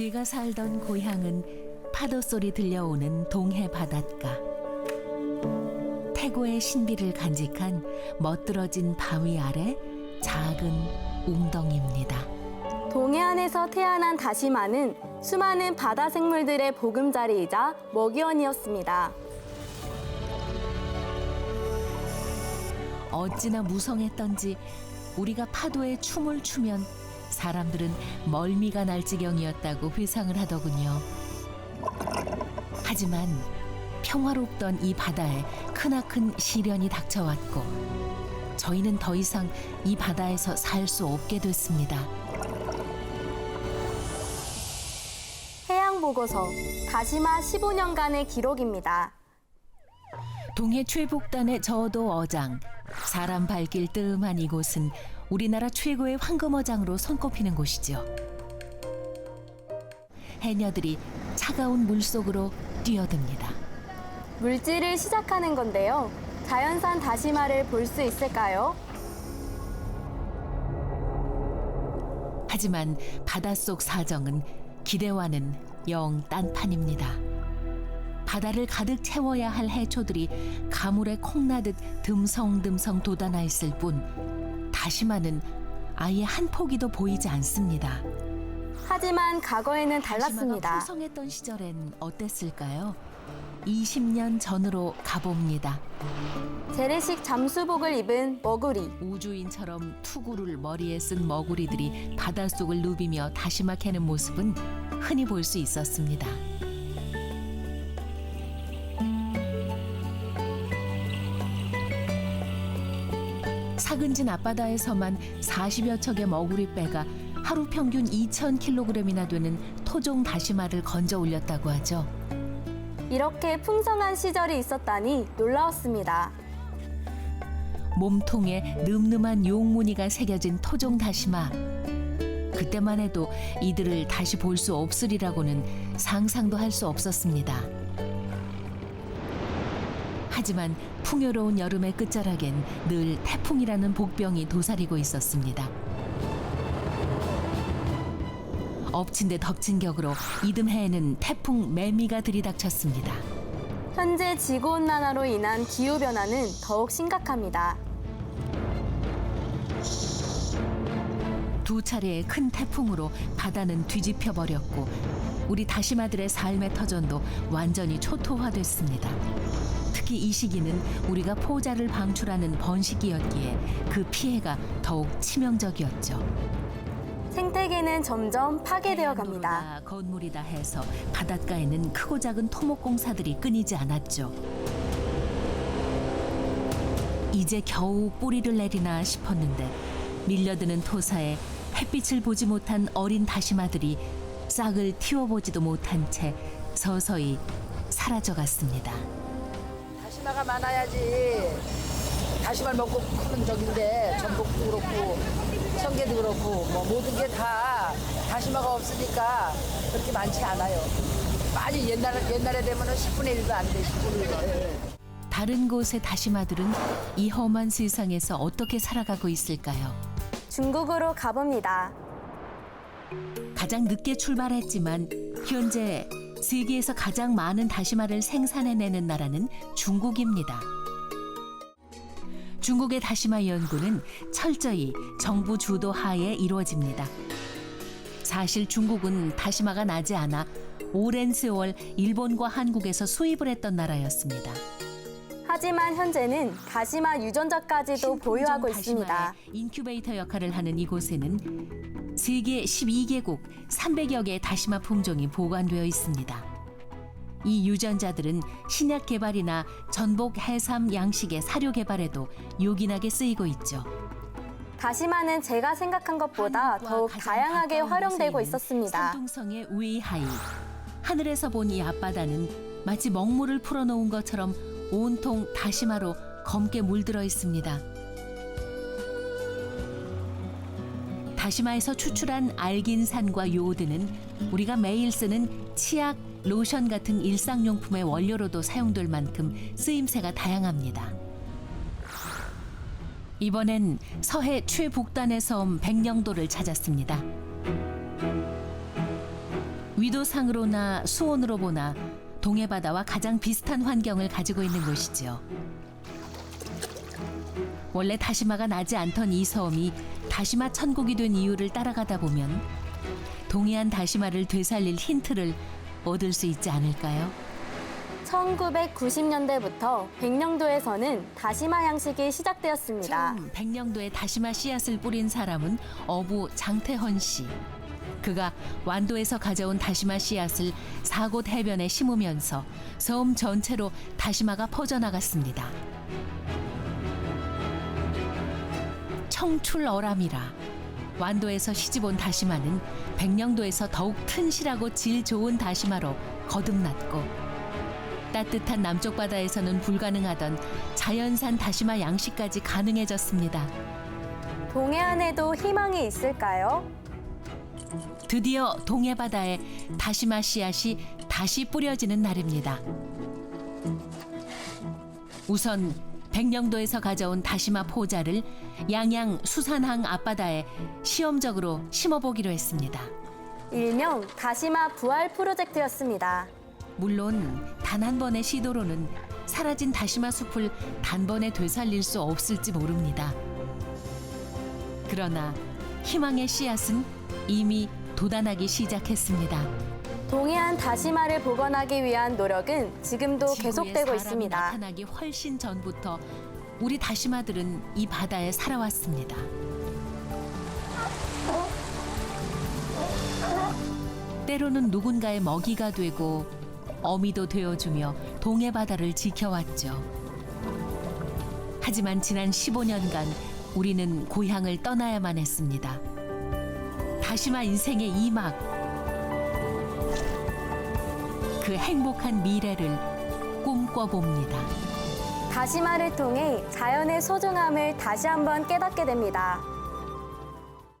제가 살던 고향은 파도 소리 들려오는 동해 바닷가. 태고의 신비를 간직한 멋들어진 바위 아래 작은 웅덩이입니다. 동해안에서 태어난 다시마는 수많은 바다 생물들의 보금자리이자 먹이원이었습니다. 어찌나 무성했던지 우리가 파도에 춤을 추면 사람들은 멀미가 날 지경이었다고 회상을 하더군요. 하지만 평화롭던 이 바다에 크나큰 시련이 닥쳐왔고 저희는 더 이상 이 바다에서 살 수 없게 됐습니다. 해양 보고서 다시마 15년간의 기록입니다. 동해 최북단의 저도 어장 사람 발길 뜸한 이곳은 우리나라 최고의 황금어장으로 손꼽히는 곳이죠. 해녀들이 차가운 물 속으로 뛰어듭니다. 물질을 시작하는 건데요. 자연산 다시마를 볼 수 있을까요? 하지만 바닷속 사정은 기대와는 영 딴판입니다. 바다를 가득 채워야 할 해초들이 가물에 콩나듯 듬성듬성 돋아나 있을 뿐 다시마는 아예 한 포기도 보이지 않습니다. 하지만 과거에는 다시마가 달랐습니다. 풍성했던 시절엔 어땠을까요? 20년 전으로 가봅니다. 재래식 잠수복을 입은 머구리. 우주인처럼 투구를 머리에 쓴 머구리들이 바닷속을 누비며 다시마 캐는 모습은 흔히 볼 수 있었습니다. 사근진 앞바다에서만 40여 척의 머구리 배가 하루 평균 2,000kg이나 되는 토종 다시마를 건져 올렸다고 하죠. 이렇게 풍성한 시절이 있었다니 놀라웠습니다. 몸통에 늠름한 용무늬가 새겨진 토종 다시마. 그때만 해도 이들을 다시 볼 수 없으리라고는 상상도 할 수 없었습니다. 하지만 풍요로운 여름의 끝자락엔 늘 태풍이라는 복병이 도사리고 있었습니다. 엎친 데 덮친 격으로 이듬해에는 태풍 매미가 들이닥쳤습니다. 현재 지구온난화로 인한 기후변화는 더욱 심각합니다. 두 차례의 큰 태풍으로 바다는 뒤집혀 버렸고 우리 다시마들의 삶의 터전도 완전히 초토화됐습니다. 특히 이 시기는 우리가 포자를 방출하는 번식기였기에 그 피해가 더욱 치명적이었죠. 생태계는 점점 파괴되어 갑니다. 해안도로다, 건물이다 해서 바닷가에는 크고 작은 토목 공사들이 끊이지 않았죠. 이제 겨우 뿌리를 내리나 싶었는데 밀려드는 토사에 햇빛을 보지 못한 어린 다시마들이 싹을 틔워보지도 못한 채 서서히 사라져갔습니다. 다시마가 많아야지 다시마를 먹고 크는 적인데 전복도 그렇고 청개도 그렇고 뭐 모든 게 다 다시마가 없으니까 그렇게 많지 않아요. 많이 옛날 옛날에 되면은 10분의 1도 안 돼, 10분의 1. 다른 곳의 다시마들은 이 험한 세상에서 어떻게 살아가고 있을까요? 중국으로 가봅니다. 가장 늦게 출발했지만 현재 세계에서 가장 많은 다시마를 생산해내는 나라는 중국입니다. 중국의 다시마 연구는 철저히 정부 주도 하에 이루어집니다. 사실 중국은 다시마가 나지 않아 오랜 세월 일본과 한국에서 수입을 했던 나라였습니다. 하지만 현재는 다시마 유전자까지도 보유하고 있습니다. 인큐베이터 역할을 하는 이곳에는 세계 12개국 300여 개의 다시마 품종이 보관되어 있습니다. 이 유전자들은 신약 개발이나 전복 해삼 양식의 사료 개발에도 요긴하게 쓰이고 있죠. 다시마는 제가 생각한 것보다 더욱 다양하게 활용되고 있었습니다. 산둥성의 위하이. 하늘에서 본 이 앞바다는 마치 먹물을 풀어놓은 것처럼 온통 다시마로 검게 물들어 있습니다. 다시마에서 추출한 알긴산과 요오드는 우리가 매일 쓰는 치약, 로션 같은 일상용품의 원료로도 사용될 만큼 쓰임새가 다양합니다. 이번엔 서해 최북단의 섬 백령도를 찾았습니다. 위도상으로나 수온으로 보나 동해 바다와 가장 비슷한 환경을 가지고 있는 곳이죠. 원래 다시마가 나지 않던 이 섬이 다시마 천국이 된 이유를 따라가다 보면 동해안 다시마를 되살릴 힌트를 얻을 수 있지 않을까요? 1990년대부터 백령도에서는 다시마 양식이 시작되었습니다. 처음 백령도에 다시마 씨앗을 뿌린 사람은 어부 장태헌 씨. 그가 완도에서 가져온 다시마 씨앗을 사곳 해변에 심으면서 섬 전체로 다시마가 퍼져나갔습니다. 청출어람이라 완도에서 시집온 다시마는 백령도에서 더욱 튼실하고 질 좋은 다시마로 거듭났고 따뜻한 남쪽 바다에서는 불가능하던 자연산 다시마 양식까지 가능해졌습니다. 동해안에도 희망이 있을까요? 드디어 동해 바다에 다시마 씨앗이 다시 뿌려지는 날입니다. 우선 백령도에서 가져온 다시마 포자를 양양 수산항 앞바다에 시험적으로 심어보기로 했습니다. 일명 다시마 부활 프로젝트였습니다. 물론 단 한 번의 시도로는 사라진 다시마 숲을 단번에 되살릴 수 없을지 모릅니다. 그러나 희망의 씨앗은 이미 돋아나기 시작했습니다. 동해안 다시마를 복원하기 위한 노력은 지금도 지구에 계속되고 사람이 있습니다. 나타나기 훨씬 전부터 우리 다시마들은 이 바다에 살아왔습니다. 때로는 누군가의 먹이가 되고 어미도 되어주며 동해 바다를 지켜왔죠. 하지만 지난 15년간 우리는 고향을 떠나야만 했습니다. 다시마 인생의 이막 그 행복한 미래를 꿈꿔봅니다. 다시마를 통해 자연의 소중함을 다시 한번 깨닫게 됩니다.